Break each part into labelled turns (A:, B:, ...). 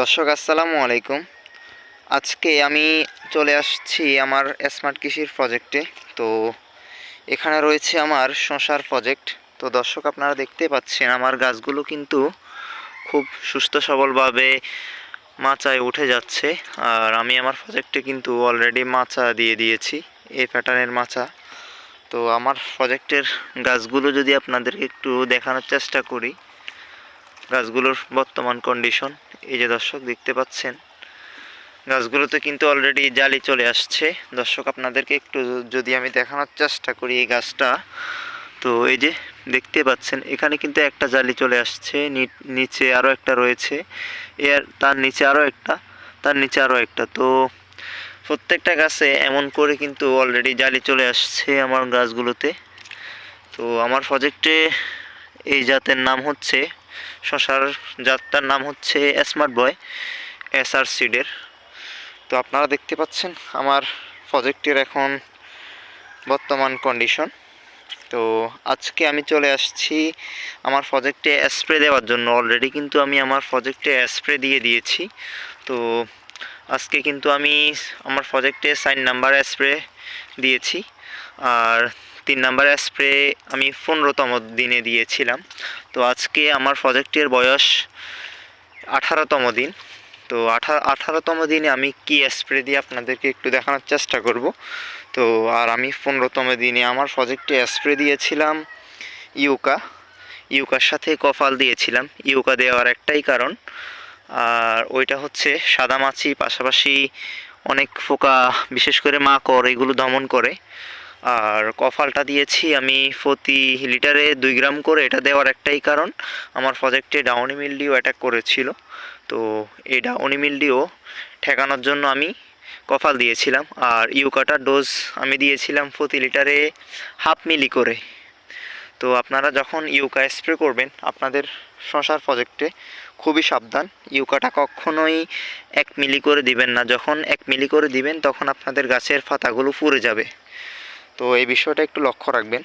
A: দর্শক, আসসালামু আলাইকুম। আজকে আমি চলে আসছি আমার স্মার্ট কৃষির প্রজেক্টে। তো এখানে রয়েছে আমার শশার প্রজেক্ট। তো দর্শক, আপনারা দেখতে পাচ্ছেন, আমার গাছগুলো কিন্তু খুব সুস্থ সবলভাবে মাচায় উঠে যাচ্ছে। আর আমি আমার প্রজেক্টে কিন্তু অলরেডি মাচা দিয়ে দিয়েছি এই প্যাটার্নের মাচা। তো আমার প্রজেক্টের গাছগুলো যদি আপনাদেরকে একটু দেখানোর চেষ্টা করি গাছগুলোর বর্তমান কন্ডিশন এই যে দর্শক, দেখতে পাচ্ছেন। গাছগুলোতে কিন্তু অলরেডি জালি চলে আসছে। দর্শক, আপনাদেরকে একটু যদি আমি দেখানোর চেষ্টা করি এই গাছটা, তো এই যে দেখতে পাচ্ছেন, এখানে কিন্তু একটা জালি চলে আসছে। নিচে আরও একটা রয়েছে। এর, তার নিচে আরও একটা, তার নিচে আরও একটা। তো প্রত্যেকটা গাছে এমন করে কিন্তু অলরেডি জালি চলে আসছে আমার গাছগুলোতে। তো আমার প্রজেক্টে এই জাতের নাম হচ্ছে শশার জাতটার নাম হচ্ছে স্মার্ট বয় এস আর সিডের। তো আপনারা দেখতে পাচ্ছেন আমার প্রজেক্টের এখন বর্তমান কন্ডিশন তো আজকে আমি চলে আসছি আমার প্রজেক্টে স্প্রে দেওয়ার জন্য। অলরেডি কিন্তু আমি আমার প্রজেক্টে স্প্রে দিয়ে দিয়েছি। তো আজকে কিন্তু আমি আমার প্রজেক্টে সাইন নাম্বার স্প্রে দিয়েছি। আর তিন নাম্বার স্প্রে আমি পনেরোতম দিনে দিয়েছিলাম। তো আজকে আমার প্রজেক্টের বয়স আঠারোতম দিন। তো আঠা, আঠারোতম দিনে আমি কি স্প্রে দিয়ে আপনাদেরকে একটু দেখানোর চেষ্টা করব। তো আর আমি পনেরোতম দিনে আমার প্রজেক্টে স্প্রে দিয়েছিলাম ইউকা। ইউকার সাথে কফাল দিয়েছিলাম। ইউকা দেওয়ার একটাই কারণ। আর ওইটা হচ্ছে সাদা মাছি, পাশাপাশি অনেক ফোকা বিশেষ করে মাকড়, এগুলো দমন করে। আর কফালটা দিয়েছি আমি প্রতি লিটারে দুই গ্রাম করে। এটা দেওয়ার একটাই কারণ, আমার প্রজেক্টে ডাউনি মিলডিও অ্যাটাক করেছিল। তো এই ডাউনি মিলডিও ঠেকানোর জন্য আমি কফাল দিয়েছিলাম। আর ইউকাটার ডোজ আমি দিয়েছিলাম প্রতি লিটারে হাফ মিলি করে। তো আপনারা যখন ইউকা স্প্রে করবেন, আপনাদের শশার প্রজেক্টে খুবই সাবধান। ইউকাটা কখনোই এক মিলি করে দিবেন না। যখন এক মিলি করে দিবেন, তখন আপনাদের গাছের পাতাগুলো পুড়ে যাবে। তো এই বিষয়টা একটু লক্ষ্য রাখবেন।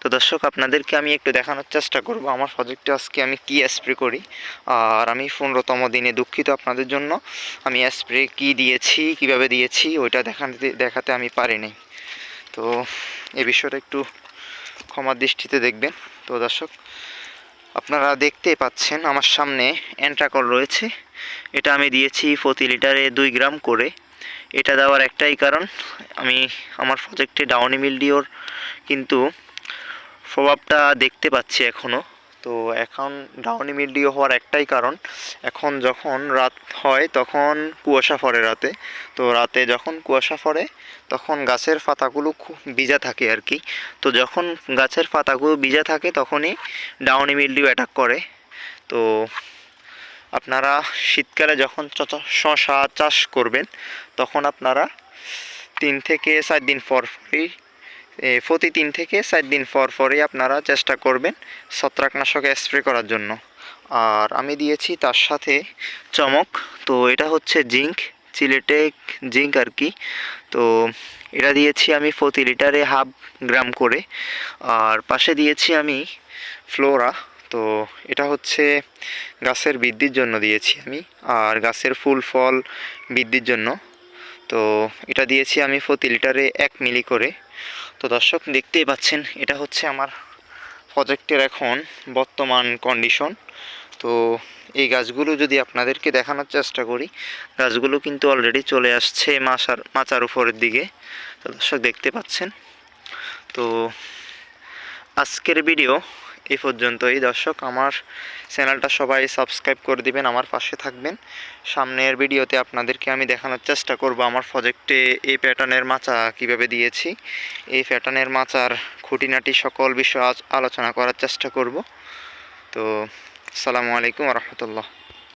A: তো দর্শক, আপনাদেরকে আমি একটু দেখানোর চেষ্টা করব। আমার প্রজেক্টে আজকে আমি কি স্প্রে করি? আর আমি পনেরোতম দিনে দুঃখিত আপনাদের জন্য। আমি স্প্রে কি দিয়েছি, কীভাবে দিয়েছি, ওইটা দেখাতে দেখাতে আমি পারিনি তো এই বিষয়টা একটু ক্ষমার দৃষ্টিতে দেখবেন। তো দর্শক, আপনারা দেখতেই পাচ্ছেন আমার সামনে অ্যান্ট্রাকল রয়েছে। এটা আমি দিয়েছি প্রতি লিটারে দুই গ্রাম করে। এটা দেওয়ার একটাই কারণ। আমি আমার প্রজেক্টে ডাউনি মিলডিওর কিন্তু প্রভাবটা দেখতে পাচ্ছি এখনও তো এখন ডাউনি মিলডিও হওয়ার একটাই কারণ, এখন যখন রাত হয় তখন কুয়াশা পড়ে রাতে। তো রাতে যখন কুয়াশা পড়ে, তখন গাছের পাতাগুলো খুব ভিজা থাকে আর কি তো যখন গাছের পাতাগুলো ভিজা থাকে, তখনই ডাউনি মিলডিও অ্যাটাক করে। তো আপনারা শীতকালে যখন শশা চাষ করবেন, তখন আপনারা তিন থেকে চার দিন পর পরই প্রতি তিন থেকে চার দিন পর পরই আপনারা চেষ্টা করবেন ছত্রাকনাশক স্প্রে করার জন্য। আর আমি দিয়েছি তার সাথে চমক, তো এটা হচ্ছে জিঙ্ক চিলেটেক জিঙ্ক আর কি। তো এটা দিয়েছি আমি প্রতি লিটারে হাফ গ্রাম করে। আর পাশে দিয়েছি আমি ফ্লোরা তো এটা হচ্ছে গাছের বৃদ্ধির জন্য দিয়েছি আমি, আর গাছের ফুল, ফল বৃদ্ধির জন্য। তো এটা দিয়েছি আমি প্রতি লিটারে এক মিলি করে। তো দর্শক, দেখতেই পাচ্ছেন, এটা হচ্ছে আমার প্রজেক্টের এখন বর্তমান কন্ডিশন তো এই গাছগুলো যদি আপনাদেরকে দেখানোর চেষ্টা করি, গাছগুলো কিন্তু অলরেডি চলে আসছে মাছার মাচার উপরের দিকে। তো দর্শক, দেখতে পাচ্ছেন? তো আজকের ভিডিও এই পর্যন্তই। দর্শক, আমার চ্যানেলটা সবাই সাবস্ক্রাইব করে দিবেন, আমার পাশে থাকবেন। সামনের ভিডিওতে আপনাদেরকে আমি দেখানোর চেষ্টা করব আমার প্রজেক্টে এই প্যাটার্নের মাচা কীভাবে দিয়েছি। এই প্যাটার্নের মাচার খুঁটিনাটি সকল বিষয় আলোচনা করার চেষ্টা করব। তো আসসালামু আলাইকুম রহমতুল্লাহ।